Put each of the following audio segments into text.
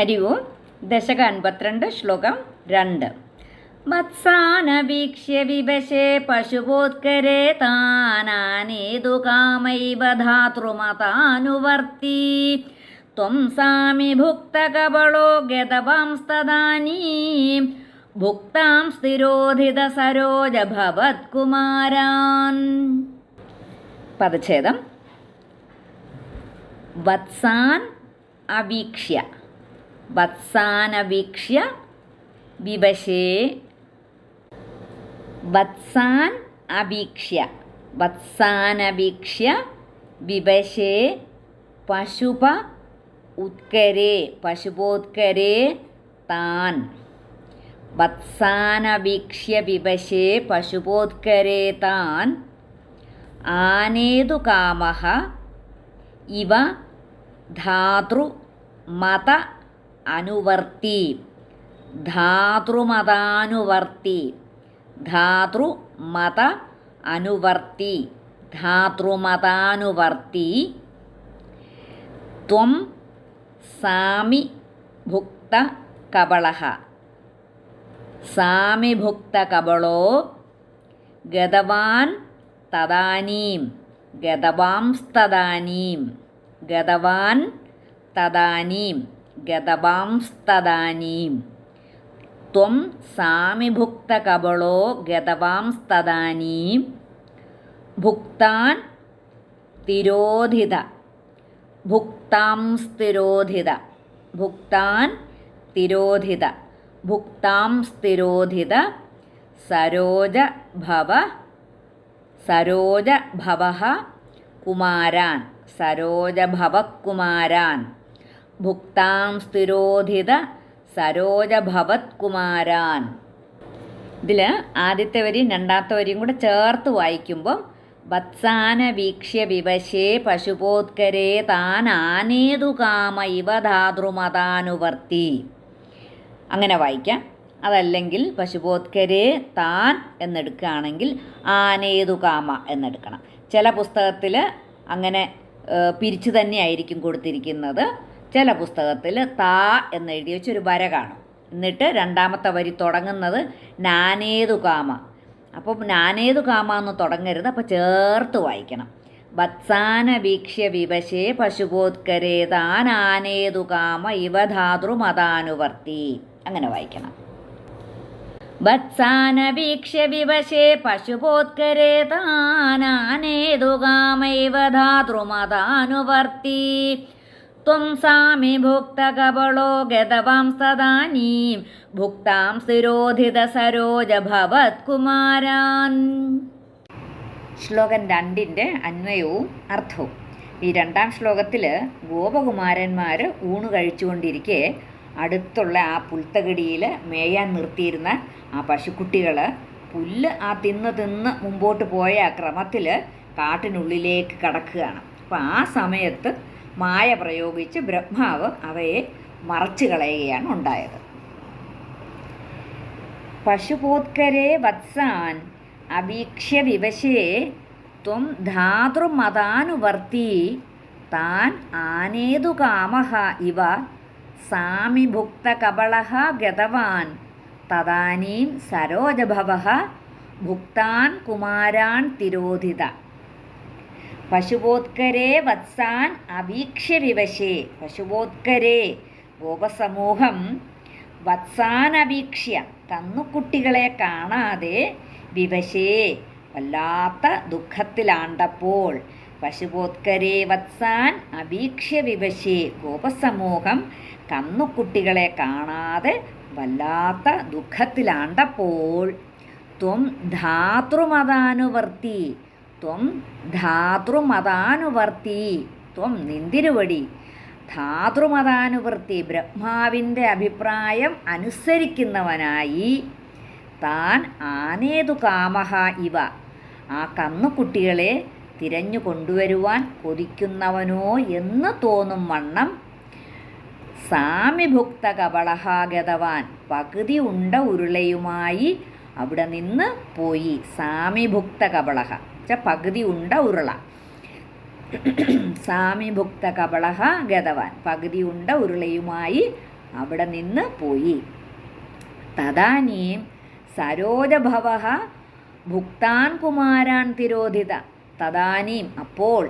ഹരി ഓം. ദശക അൻപത്തിരണ്ട് ശ്ലോകം രണ്ട്. മത്സാനവീക്ഷ്യ വിവശേ പശുപോത്കരേ താനാനേതു കാമൈവ ധാതൃമതാനുവർത്തി. ത്വം സാമി ഭുക്തകപളോ ഗതവാംസ്തദാനീം. ഭുക്താം സ്ഥിരോധിത സരോജ ഭവത് ഭവത്കുമാരാൻ. പദച്ഛേദം. വത്സാൻ അവീക്ഷ്യ. വത്സാനവീക്ഷ്യ വിവശേ വത്സാൻ അഭീക്ഷ്യ വത്സാനവീക്ഷ്യ വിവശേ പശുപ ഉത്കരേ പശുപോത്കരേ താൻ വത്സാനവീക്ഷ്യ വിവശേ പശുപോത്കരേ താൻ ആനേതു കാമഃ ഇവ ധാതൃ മത അനുവർത്തി. ധാതൃമതാനുവർത്തി. ധാതൃമത അനുവർത്തി. ധാതൃമതാനുവർത്തി. ത്വം സാമി ഭുക്ത കബളഃ സാമി ഭുക്ത കബളോ ഗതവാൻ തദാനീം. ഗതവാംസ്തദാനീം. ഗതവാൻ തദാനീം. ഗതവാംസ്തദാനീം. ത്വം സാമിഭുക്തകബളോ ഗതവാംസ്തദാനീം. ഭുക്താൻ തിരോധിത. ഭുക്താംസ്തിരോധിത. ഭുക്താൻ തിരോധിത. ഭുക്താംസ്തിരോധിത സരോജ ഭവ സരോജ ഭവഃ കുമാരാൻ. സരോജഭവക്കുമാരാൻ ഭുക്താം സ്ഥിരോധിത സരോജഭവത്കുമാരാൻ. ഇതിൽ ആദ്യത്തെ വരിയും രണ്ടാമത്തെ വരിയും കൂടെ ചേർത്ത് വായിക്കുമ്പം വത്സാന വീക്ഷ്യ വിവശേ പശുപോത്കരേ താൻ ആനേതു കാമ ഇവ ധാതൃമതാനുവർത്തി. അങ്ങനെ വായിക്കാം. അതല്ലെങ്കിൽ പശുപോത്കരേ താൻ എന്നെടുക്കുകയാണെങ്കിൽ ആനേതു കാമ എന്നെടുക്കണം. ചില പുസ്തകത്തിൽ അങ്ങനെ പിരിച്ചു തന്നെയായിരിക്കും കൊടുത്തിരിക്കുന്നത്. ചില പുസ്തകത്തിൽ താ എന്നെഴുതി വെച്ചൊരു വര കാണും. എന്നിട്ട് രണ്ടാമത്തെ വരി തുടങ്ങുന്നത് നാനേതു കാമ. അപ്പോൾ നാനേതു കാമ എന്ന് തുടങ്ങരുത് അപ്പോൾ ചേർത്ത് വായിക്കണം. വത്സാന വീക്ഷ്യ വിവശേ പശുപോത്കരേ താൻ ആനേതു കാമ ഇവ ധാതൃമതാനുവർത്തി അങ്ങനെ വായിക്കണം. വത്സാന വീക്ഷ്യ വിവശേ പശുപോത്കരേ താനാനേതു കാമൈവ ധാതൃമതാനുവർത്തി ഗതവാം സദാനീം. ഭുക്താം സ്ഥിരോധിത സരോജ ഭവത്കുമാരാൻ. ശ്ലോകം രണ്ടിന്റെ അന്വയവും അർത്ഥവും. ഈ രണ്ടാം ശ്ലോകത്തിൽ ഗോപകുമാരന്മാർ ഊണ് കഴിച്ചുകൊണ്ടിരിക്കെ അടുത്തുള്ള ആ പുൽത്തകടിയിൽ മേയാൻ നിർത്തിയിരുന്ന ആ പശുക്കുട്ടികൾ പുല്ല് ആ തിന്ന് തിന്ന് മുമ്പോട്ട് പോയ ആ ക്രമത്തിൽ കാട്ടിനുള്ളിലേക്ക് കടക്കുകയാണ്. അപ്പോൾ ആ സമയത്ത് മായ പ്രയോഗിച്ച് ബ്രഹ്മാവ് അവയെ മറച്ചു കളയുകയാണ് ഉണ്ടായത്. പശുപോത്കരെ വത്സാൻ അവീക്ഷ്യ വിവശേ ത്വം ധാതൃമതാനുവർത്തി താൻ ആനേതു കാമഹ ഇവ സാമിഭുക്തകബളഃ ഗതവാൻ തദാനീം സരോജഭവ ഭുക്താൻ കുമാരാൻ തിരോധിത. പശുപോത്കരെ വത്സാൻ അഭീക്ഷ്യ വിവശേ പശുവോത്കരേ ഗോപസമൂഹം വത്സാനവീക്ഷ്യ കന്നുകുട്ടികളെ കാണാതെ വിവശേ. വല്ലാത്ത ദുഃഖത്തിലാണ്ടപ്പോൾ പശുപോത്കരേ വത്സാൻ അഭീക്ഷ്യ വിവശേ ഗോപസമൂഹം കന്നുകുട്ടികളെ കാണാതെ വല്ലാത്ത ദുഃഖത്തിലാണ്ടപ്പോൾ ത്വം ധാതൃമതാനുവർത്തി. ത്വം ധാതൃമതാനുവർത്തി ത്വം നിന്തിരുവടി. ധാതൃമതാനുവർത്തി ബ്രഹ്മാവിന്റെ അഭിപ്രായം അനുസരിക്കുന്നവനായി താൻ ആനേതു കാമഹ ഇവ. ആ കന്നുകുട്ടികളെ തിരഞ്ഞു കൊണ്ടുവരുവാൻ കൊതിക്കുന്നവനോ എന്ന് തോന്നും വണ്ണം സാമിഭുക്ത കപളഹാഗതവാൻ പകുതി ഉണ്ട ഉരുളയുമായി അവിടെ നിന്ന് പോയി സാമിഭുക്ത കബളഹ വെച്ചാൽ പകുതി ഉണ്ട ഉരുള. സാമിഭുക്ത കപളഹ ഗതവാൻ. പകുതി ഉണ്ട ഉരുളയുമായി അവിടെ നിന്ന് പോയി. തദാനീം സരോജഭവ ഭുക്താൻ കുമാരാൻ തിരോധിത. തദാനീം അപ്പോൾ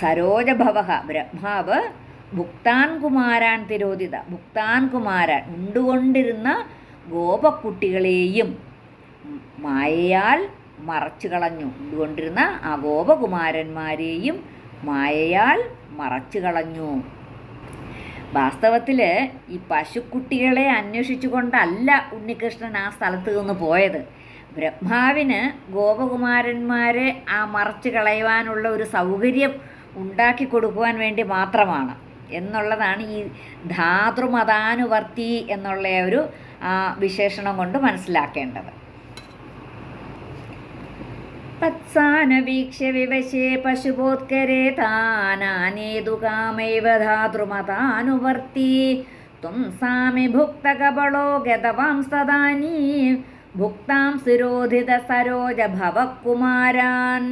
സരോജഭവ ബ്രഹ്മാവ് ഭുക്താൻ കുമാരാൻ തിരോധിത. ഭുക്താൻ കുമാരാൻ ഉണ്ടുകൊണ്ടിരുന്ന ഗോപക്കുട്ടികളെയും മായയാൽ മറച്ചു കളഞ്ഞു. കൊണ്ടിരുന്ന ആ ഗോപകുമാരന്മാരെയും മായയാൽ മറച്ചു കളഞ്ഞു. വാസ്തവത്തിൽ ഈ പശുക്കുട്ടികളെ അന്വേഷിച്ചു കൊണ്ടല്ല ഉണ്ണികൃഷ്ണൻ ആ സ്ഥലത്ത് നിന്ന് പോയത്. ബ്രഹ്മാവിന് ഗോപകുമാരന്മാരെ ആ മറച്ചു കളയുവാനുള്ള ഒരു സൗകര്യം ഉണ്ടാക്കി കൊടുക്കുവാൻ വേണ്ടി മാത്രമാണ്. എന്നുള്ളതാണ് ഈ ധാതൃമതാനുവർത്തി എന്നുള്ള ഒരു വിശേഷണം കൊണ്ട് മനസ്സിലാക്കേണ്ടത്. തത്സാനവീക്ഷ്യ വിവശേ പശുബോത്കരേ താനാനേതു കാമൈവ ധാതൃമതാനുവർത്തി ത്വം സാമി ഭുക്തകപളോ ഗതവാം സദാനീ. ഭുക്താം സുരോധിത സരോജ ഭവകുമാരാൻ